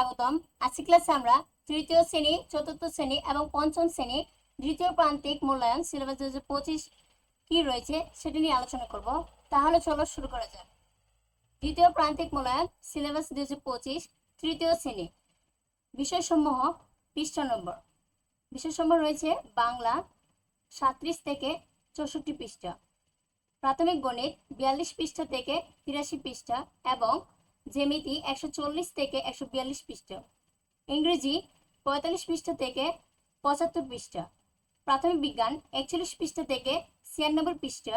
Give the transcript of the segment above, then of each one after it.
স্বাগতম। আজকে ক্লাসে আমরা তৃতীয় শ্রেণি, চতুর্থ শ্রেণি এবং পঞ্চম শ্রেণি দ্বিতীয় প্রান্তিক মূল্যায়ন সিলেবাস দু হাজার পঁচিশ কি রয়েছে সেটা নিয়ে আলোচনা করব। তাহলে চলো শুরু করা যাক। দ্বিতীয় প্রান্তিক মূল্যায়ন সিলেবাস দু হাজার পঁচিশ, তৃতীয় শ্রেণি। বিষয়সমূহ, পৃষ্ঠা নম্বর। বিষয়সমূহ রয়েছে বাংলা সাঁত্রিশ থেকে চৌষট্টি পৃষ্ঠা, প্রাথমিক গণিত বিয়াল্লিশ পৃষ্ঠা থেকে তিরাশি পৃষ্ঠা এবং জ্যামিতি একশো চল্লিশ থেকে একশো বিয়াল্লিশ পৃষ্ঠা। ইংরেজি পঁয়তাল্লিশ পৃষ্ঠা থেকে পঁচাত্তর পৃষ্ঠা। প্রাথমিক বিজ্ঞান একচল্লিশ পৃষ্ঠা থেকে ছিয়ানব্বই পৃষ্ঠা।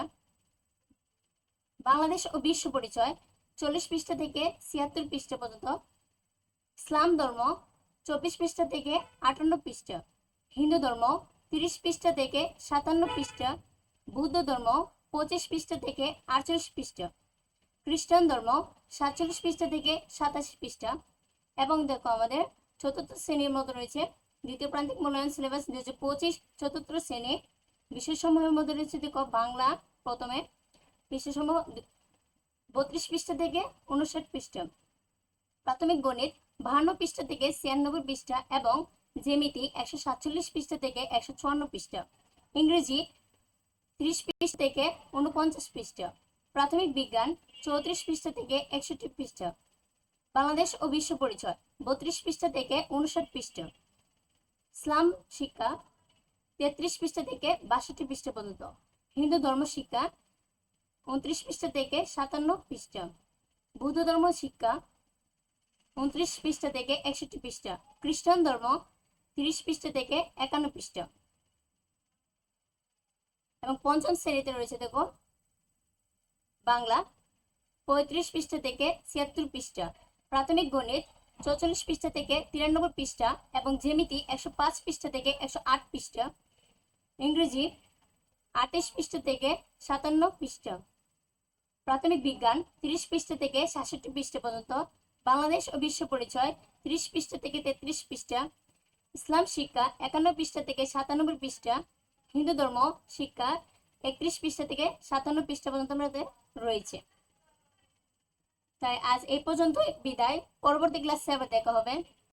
বাংলাদেশ ও বিশ্ব পরিচয় চল্লিশ পৃষ্ঠা থেকে ছিয়াত্তর পৃষ্ঠা পর্যন্ত। ইসলাম ধর্ম চব্বিশ পৃষ্ঠা থেকে আটান্ন পৃষ্ঠা। হিন্দু ধর্ম তিরিশ পৃষ্ঠা থেকে সাতান্ন পৃষ্ঠা। বৌদ্ধ ধর্ম পঁচিশ পৃষ্ঠা থেকে আটচল্লিশ পৃষ্ঠা। খ্রিস্টান ধর্ম সাতচল্লিশ পৃষ্ঠা থেকে সাতাশি পৃষ্ঠা। এবং দেখো আমাদের চতুর্থ শ্রেণির মতো রয়েছে দ্বিতীয় প্রান্তিক মূল্যায়ন সিলেবাস দুই হাজার পঁচিশ চতুর্থ শ্রেণি। বিষয়সমূহের মধ্যে রয়েছে দেখো বাংলা প্রথমে। বিষয়সমূহ বত্রিশ পৃষ্ঠা থেকে উনষাট পৃষ্ঠা। প্রাথমিক গণিত বাহান্ন পৃষ্ঠা থেকে ছিয়ানব্বই পৃষ্ঠা এবং জেমিতি একশো সাতচল্লিশ পৃষ্ঠা থেকে একশো চুয়ান্ন পৃষ্ঠা। ইংরেজি ত্রিশ পৃষ্ঠা থেকে উনপঞ্চাশ পৃষ্ঠা। প্রাথমিক বিজ্ঞান চৌত্রিশ পৃষ্ঠা থেকে একষট্টি পৃষ্ঠা। বাংলাদেশ ও বিশ্ব পরিচয় বত্রিশ পৃষ্ঠা থেকে উনষাট পৃষ্ঠা। ইসলাম শিক্ষা তেত্রিশ পৃষ্ঠা থেকে বাষট্টি পৃষ্ঠা পর্যন্ত। হিন্দু ধর্ম শিক্ষা উনত্রিশ পৃষ্ঠা থেকে সাতান্ন পৃষ্ঠা। বৌদ্ধ ধর্ম শিক্ষা উনত্রিশ পৃষ্ঠা থেকে একষট্টি পৃষ্ঠা। খ্রিস্টান ধর্ম তিরিশ পৃষ্ঠা থেকে একান্ন পৃষ্ঠা। এবং পঞ্চম শ্রেণীতে রয়েছে দেখো বাংলা পঁয়ত্রিশ পৃষ্ঠা থেকে ছিয়াত্তর পৃষ্ঠা, প্রাথমিক গণিত চৌচল্লিশ পৃষ্ঠা থেকে তিরানব্বই পৃষ্ঠা এবং জেমিতি একশো পাঁচ পৃষ্ঠা থেকে একশো আট পৃষ্ঠা, ইংরেজি আঠাশ পৃষ্ঠা থেকে সাতান্ন পৃষ্ঠা, প্রাথমিক বিজ্ঞান তিরিশ পৃষ্ঠা থেকে সাতষট্টি পৃষ্ঠা পর্যন্ত, বাংলাদেশ ও বিশ্ব পরিচয় তিরিশ পৃষ্ঠা থেকে তেত্রিশ পৃষ্ঠা, ইসলাম শিক্ষা একান্ন পৃষ্ঠা থেকে সাতানব্বই পৃষ্ঠা, হিন্দু ধর্ম শিক্ষা একত্রিশ পৃষ্ঠা থেকে সাতান্ন পৃষ্ঠা পর্যন্ত আমাদের রয়েছে। তাই আজ এই পর্যন্তই। বিদায়। পরবর্তী ক্লাস আবার দেখা হবে।